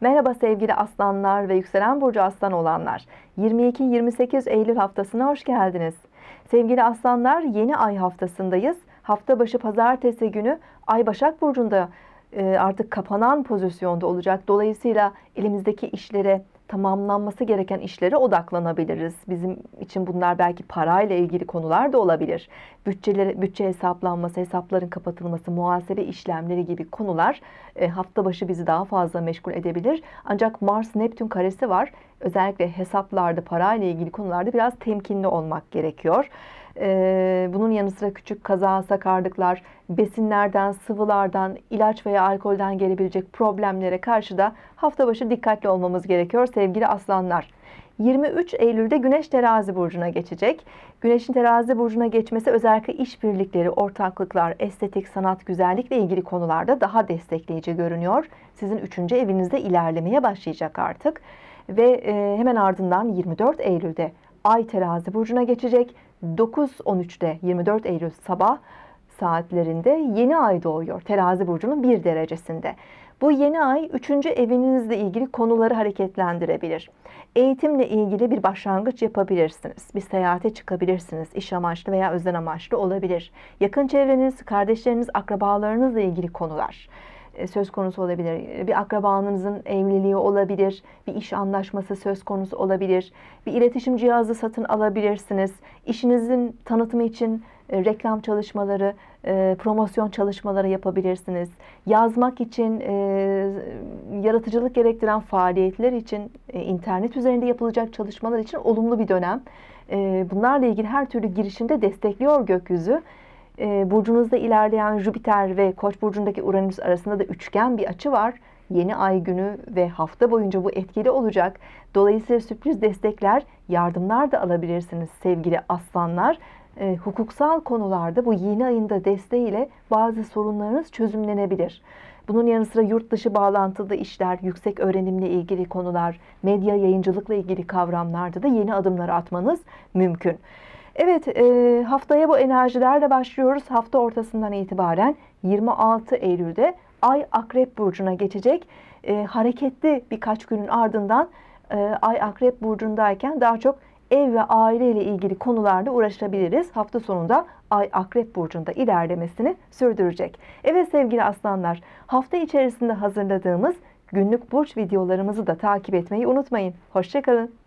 Merhaba sevgili aslanlar ve yükselen burcu aslan olanlar. 22-28 Eylül haftasına hoş geldiniz. Sevgili aslanlar yeni ay haftasındayız. Hafta başı pazartesi günü Ay Başak Burcu'nda e, artık kapanan pozisyonda olacak. Dolayısıyla elimizdeki işlere, tamamlanması gereken işlere odaklanabiliriz. Bizim için bunlar belki parayla ilgili konular da olabilir. Bütçeleri, bütçe hesaplanması, hesapların kapatılması, muhasebe işlemleri gibi konular e, hafta başı bizi daha fazla meşgul edebilir. Ancak Mars Neptün karesi var. Özellikle hesaplarda, parayla ilgili konularda biraz temkinli olmak gerekiyor. Ee, bunun yanı sıra küçük kaza, sakarlıklar, besinlerden, sıvılardan, ilaç veya alkolden gelebilecek problemlere karşı da hafta başı dikkatli olmamız gerekiyor sevgili aslanlar. 23 Eylül'de Güneş Terazi burcuna geçecek. Güneşin Terazi burcuna geçmesi özellikle işbirlikleri, ortaklıklar, estetik, sanat, güzellikle ilgili konularda daha destekleyici görünüyor. Sizin 3. evinizde ilerlemeye başlayacak artık. Ve e, hemen ardından 24 Eylül'de Ay Terazi burcuna geçecek. 9.13'te 24 Eylül sabah saatlerinde yeni ay doğuyor. Terazi burcunun bir derecesinde. Bu yeni ay 3. evinizle ilgili konuları hareketlendirebilir. Eğitimle ilgili bir başlangıç yapabilirsiniz. Bir seyahate çıkabilirsiniz. İş amaçlı veya özel amaçlı olabilir. Yakın çevreniz, kardeşleriniz, akrabalarınızla ilgili konular söz konusu olabilir. Bir akrabanızın evliliği olabilir, bir iş anlaşması söz konusu olabilir, bir iletişim cihazı satın alabilirsiniz. İşinizin tanıtımı için e, reklam çalışmaları, e, promosyon çalışmaları yapabilirsiniz. Yazmak için, yaratıcılık gerektiren faaliyetler için, internet üzerinde yapılacak çalışmalar için olumlu bir dönem. Bunlarla ilgili her türlü girişimde destekliyor gökyüzü e, burcunuzda ilerleyen Jüpiter ve Koç burcundaki Uranüs arasında da üçgen bir açı var. Yeni ay günü ve hafta boyunca bu etkili olacak. Dolayısıyla sürpriz destekler, yardımlar da alabilirsiniz sevgili aslanlar. E, hukuksal konularda bu yeni ayında desteğiyle bazı sorunlarınız çözümlenebilir. Bunun yanı sıra yurt dışı bağlantılı işler, yüksek öğrenimle ilgili konular, medya yayıncılıkla ilgili kavramlarda da yeni adımlar atmanız mümkün. Evet e, haftaya bu enerjilerle başlıyoruz. Hafta ortasından itibaren 26 Eylül'de Ay Akrep Burcu'na geçecek. E, hareketli birkaç günün ardından e, Ay Akrep Burcu'ndayken daha çok ev ve aile ile ilgili konularda uğraşabiliriz. Hafta sonunda Ay Akrep Burcu'nda ilerlemesini sürdürecek. Evet sevgili aslanlar hafta içerisinde hazırladığımız günlük burç videolarımızı da takip etmeyi unutmayın. Hoşçakalın.